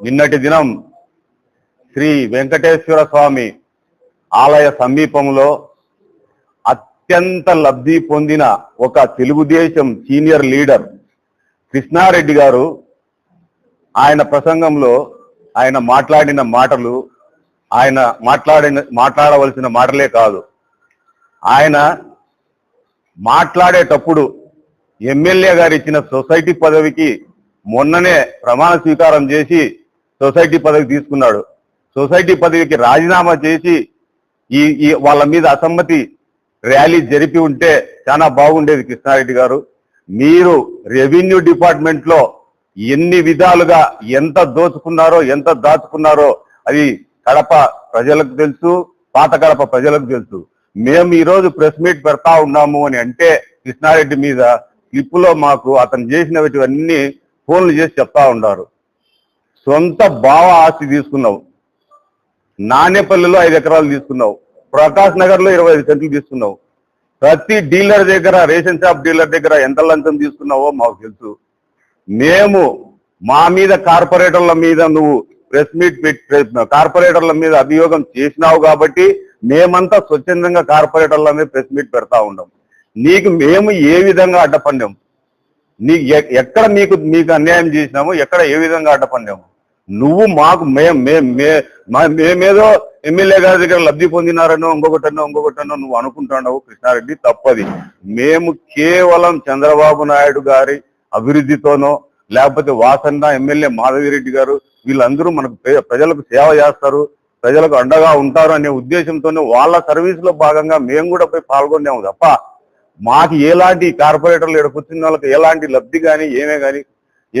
నిన్నటి దినం శ్రీ వెంకటేశ్వర స్వామి ఆలయ సమీపంలో అత్యంత లబ్ధి పొందిన ఒక తెలుగుదేశం సీనియర్ లీడర్ కృష్ణారెడ్డి గారు ఆయన ప్రసంగంలో ఆయన మాట్లాడిన మాటలు ఆయన మాట్లాడిన మాట్లాడవలసిన మాటలే కాదు. ఆయన మాట్లాడేటప్పుడు ఎమ్మెల్యే గారు ఇచ్చిన సొసైటీ పదవికి మొన్ననే ప్రమాణ స్వీకారం చేసి సొసైటీ పదవి తీసుకున్నాడు. సొసైటీ పదవికి రాజీనామా చేసి ఈ ఈ వాళ్ళ మీద అసమ్మతి ర్యాలీ జరిపి ఉంటే చాలా బాగుండేది కృష్ణారెడ్డి గారు. మీరు రెవెన్యూ డిపార్ట్మెంట్లో ఎన్ని విధాలుగా ఎంత దోచుకున్నారో ఎంత దాచుకున్నారో అది కడప ప్రజలకు తెలుసు పాత కడప ప్రజలకు తెలుసు. మేము ఈరోజు ప్రెస్ మీట్ పెడతా ఉన్నాము అని అంటే కృష్ణారెడ్డి మీద క్లిప్పులో మాకు అతను చేసినవన్నీ ఫోన్లు చేసి చెప్తా ఉన్నారు. సొంత భావ ఆస్తి తీసుకున్నావు. నాణ్యపల్లిలో ఐదు ఎకరాలు తీసుకున్నావు. ప్రకాష్ నగర్లో ఇరవై ఐదు సెంట్లు తీసుకున్నావు. ప్రతి డీలర్ దగ్గర రేషన్ షాప్ డీలర్ దగ్గర ఎంత లంచం తీసుకున్నావో మాకు తెలుసు. మేము మా మీద కార్పొరేటర్ల మీద నువ్వు ప్రెస్ మీట్ పెట్టి కార్పొరేటర్ల మీద అభియోగం చేసినావు కాబట్టి మేమంతా స్వచ్ఛందంగా కార్పొరేటర్ల మీద ప్రెస్ మీట్ పెడతా ఉన్నాం నీకు మేము ఏ విధంగా అడ్డపండాము నీ ఎక్కడ మీకు మీకు అన్యాయం చేసినాము ఎక్కడ ఏ విధంగా అడ్డపండాము నువ్వు మాకు మేం మేం మే- మా- మేమేదో ఎమ్మెల్యే గారి దగ్గర లబ్ధి పొందినారనో ఇంకొకటనో ఇంకొకటనో నువ్వు అనుకుంటున్నావు కృష్ణారెడ్డి తప్పది. మేము కేవలం చంద్రబాబు నాయుడు గారి అభివృద్ధితోనో లేకపోతే వాసన్న ఎమ్మెల్యే మాధవిరెడ్డి గారు వీళ్ళందరూ మనకు ప్రజలకు సేవ చేస్తారు ప్రజలకు అండగా ఉంటారు అనే ఉద్దేశంతోనే వాళ్ళ సర్వీస్లో భాగంగా మేము కూడా పోయి పాల్గొన్నాము తప్ప మాకు ఎలాంటి కార్పొరేటర్లు ఇక్కడ కూర్చున్న వాళ్ళకి ఎలాంటి లబ్ధి కానీ ఏమే కానీ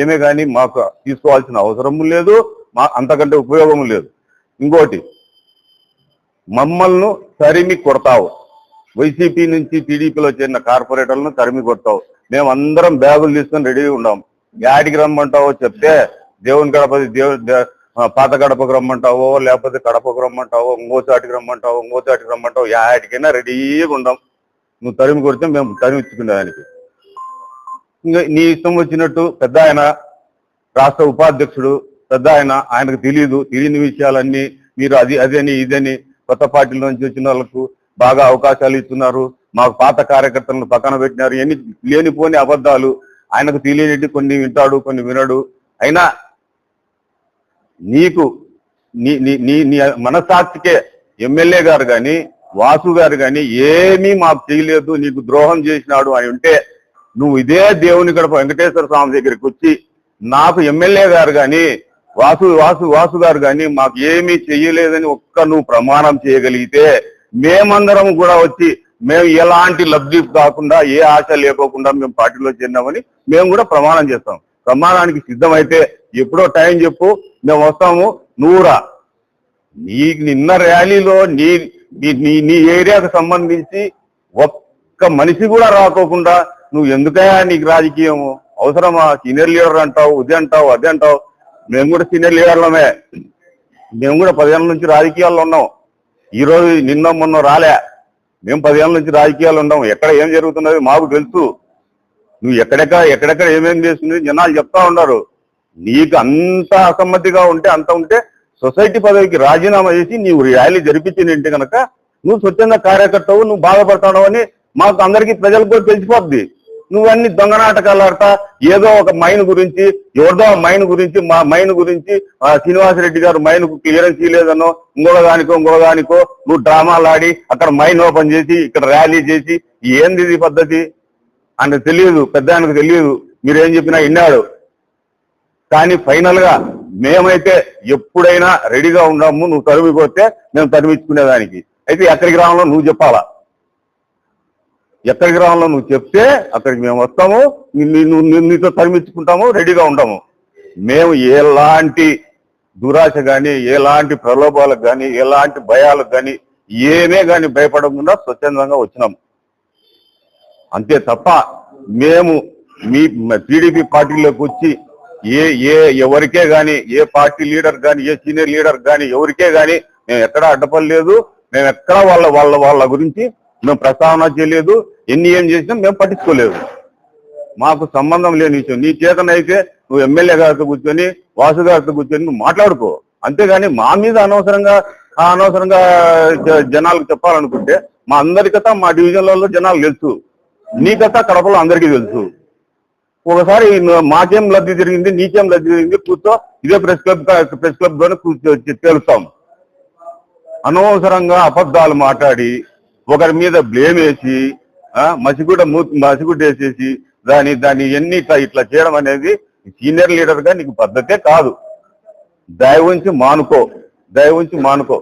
ఏమే కానీ మాకు తీసుకోవాల్సిన అవసరం లేదు మా అంతకంటే ఉపయోగం లేదు. ఇంకోటి మమ్మల్ని తరిమి కొడతావు. వైసీపీ నుంచి టీడీపీలో చేరిన కార్పొరేటర్లను తరిమి కొడతావు. మేము అందరం బ్యాగులు తీసుకొని రెడీగా ఉన్నాం యాడికి రమ్మంటావో చెప్తే దేవుని గడపది దేవు పాత గడపకు రమ్మంటావో లేకపోతే కడపకు రమ్మంటావో ఇంకో చాటికి రమ్మంటావో ఇంకో చాటికి రమ్మంటావో యాడికైనా రెడీగా ఉండాం. నువ్వు తరిమి కొడితే మేము తరిమిచ్చుకునేదానికి ఇంకా నీ ఇష్టం వచ్చినట్టు పెద్ద ఆయన రాష్ట్ర ఉపాధ్యక్షుడు పెద్ద ఆయన ఆయనకు తెలియదు తెలియని విషయాలన్నీ మీరు అది అదని ఇదని కొత్త పార్టీల నుంచి వచ్చిన వాళ్ళకు బాగా అవకాశాలు ఇస్తున్నారు. మాకు పాత కార్యకర్తలను పక్కన పెట్టినారు. ఎన్ని లేనిపోని అబద్ధాలు ఆయనకు తెలియనిటి కొన్ని వింటాడు కొన్ని వినడు. అయినా నీకు నీ నీ నీ నీ ఎమ్మెల్యే గారు కానీ వాసు గారు కానీ ఏమీ మాకు చేయలేదు. నీకు ద్రోహం చేసినాడు అని ఉంటే నువ్వు ఇదే దేవుని గడప వెంకటేశ్వర స్వామి దగ్గరికి వచ్చి నాకు ఎమ్మెల్యే గారు కానీ వాసు వాసు వాసు గారు కానీ మాకు ఏమీ చెయ్యలేదని ఒక్క నువ్వు ప్రమాణం చేయగలిగితే మేమందరం కూడా వచ్చి మేము ఎలాంటి లబ్ధి కాకుండా ఏ ఆశ లేకోకుండా మేము పార్టీలో చేరినామని మేము కూడా ప్రమాణం చేస్తాం. ప్రమాణానికి సిద్ధమైతే ఎప్పుడో టైం చెప్పు మేము వస్తాము. నువ్వురా నీ నిన్న ర్యాలీలో నీ- నీ నీ ఏరియాకు సంబంధించి ఒక్క మనిషి కూడా రాకోకుండా నువ్వు ఎందుకయ్యా నీకు రాజకీయము? అవసరమా? సీనియర్ లీడర్ అంటావు ఇది అంటావు అది అంటావు. మేము కూడా సీనియర్ లీడర్లమే మేము కూడా పదిహేనుల నుంచి రాజకీయాల్లో ఉన్నాం. ఈ రోజు నిన్న మొన్న రాలే. మేము పదిహేనుల నుంచి రాజకీయాలు ఉన్నాం. ఎక్కడ ఏం జరుగుతున్నది మాకు తెలుసు. నువ్వు ఎక్కడెక్కడ ఎక్కడెక్కడ ఏమేమి చేస్తుంది జనాలు చెప్తా ఉన్నారు. నీకు అంత అసమ్మతిగా ఉంటే అంత ఉంటే సొసైటీ పదవికి రాజీనామా చేసి నీవు ర్యాలీ జరిపించినంటే కనుక నువ్వు స్వచ్ఛంద కార్యకర్తవు నువ్వు బాధపడతావు అని మాకు అందరికీ ప్రజలకు కూడా తెలిసిపోద్ది. నువ్వు అన్ని దొంగ నాటకాలు ఆడతా. ఏదో ఒక మైన్ గురించి ఎవరిదో మైన్ గురించి మా మైన్ గురించి ఆ, శ్రీనివాసరెడ్డి గారు మైన్కు క్లియరెన్స్ ఇవ్వలేదనో ఇంకొక దానికో ఇంకొక దానికో నువ్వు డ్రామాలు ఆడి అక్కడ మైన్ ఓపెన్ చేసి ఇక్కడ ర్యాలీ చేసి ఏంది ఇది పద్ధతి? అంటే తెలియదు పెద్ద ఆయనకు తెలియదు మీరేం చెప్పినా విన్నాడు. కానీ ఫైనల్గా మేమైతే ఎప్పుడైనా రెడీగా ఉన్నాము నువ్వు తరిమిపోతే మేము తరిమించుకునేదానికి అయితే ఎక్కడికి రావాలో నువ్వు చెప్పాలా? ఎక్కడి గ్రామంలో నువ్వు చెప్తే అక్కడికి మేము వస్తాము నీతో తరిమించుకుంటాము రెడీగా ఉంటాము. మేము ఎలాంటి దురాశ కానీ ఎలాంటి ప్రలోభాలకు కానీ ఎలాంటి భయాలకు కానీ ఏమే కానీ భయపడకుండా స్వచ్ఛందంగా వచ్చినాము అంతే తప్ప మేము మీ టీడీపీ పార్టీలోకి వచ్చి ఏ ఏ ఎవరికే కానీ ఏ పార్టీ లీడర్ కానీ ఏ సీనియర్ లీడర్ కానీ ఎవరికే కానీ మేము ఎక్కడా అడ్డపడలేదు. మేము ఎక్కడా వాళ్ళ వాళ్ళ వాళ్ళ గురించి మేము ప్రస్తావన చేయలేదు ఎన్ని ఏం చేసినా మేము పట్టించుకోలేదు. మాకు సంబంధం లేని విషయం. నీ చేతనైతే నువ్వు ఎమ్మెల్యే గారితో కూర్చొని వాసు గారితో కూర్చొని నువ్వు మాట్లాడుకో. అంతేగాని మా మీద అనవసరంగా అనవసరంగా జనాలకు చెప్పాలనుకుంటే మా అందరి కథ మా డివిజన్లలో జనాలు తెలుసు. నీ కథ కడపలో అందరికీ తెలుసు. ఒకసారి మాకేం లబ్ధి జరిగింది నీకేం లబ్ధి జరిగింది కూర్చో ఇదే ప్రెస్ క్లబ్ ప్రెస్ క్లబ్లోనే కూర్చో తెలుస్తాం. అనవసరంగా అబద్ధాలు మాట్లాడి ఒకరి మీద బ్లేమ్ వేసి ఆ, మసిగుడ్డ వేసేసి దాని దాన్ని ఎన్ని ఇట్లా ఇట్లా చేయడం అనేది సీనియర్ లీడర్గా నీకు పద్ధతే కాదు. దయ ఉంచి మానుకో. దయ ఉంచి మానుకో.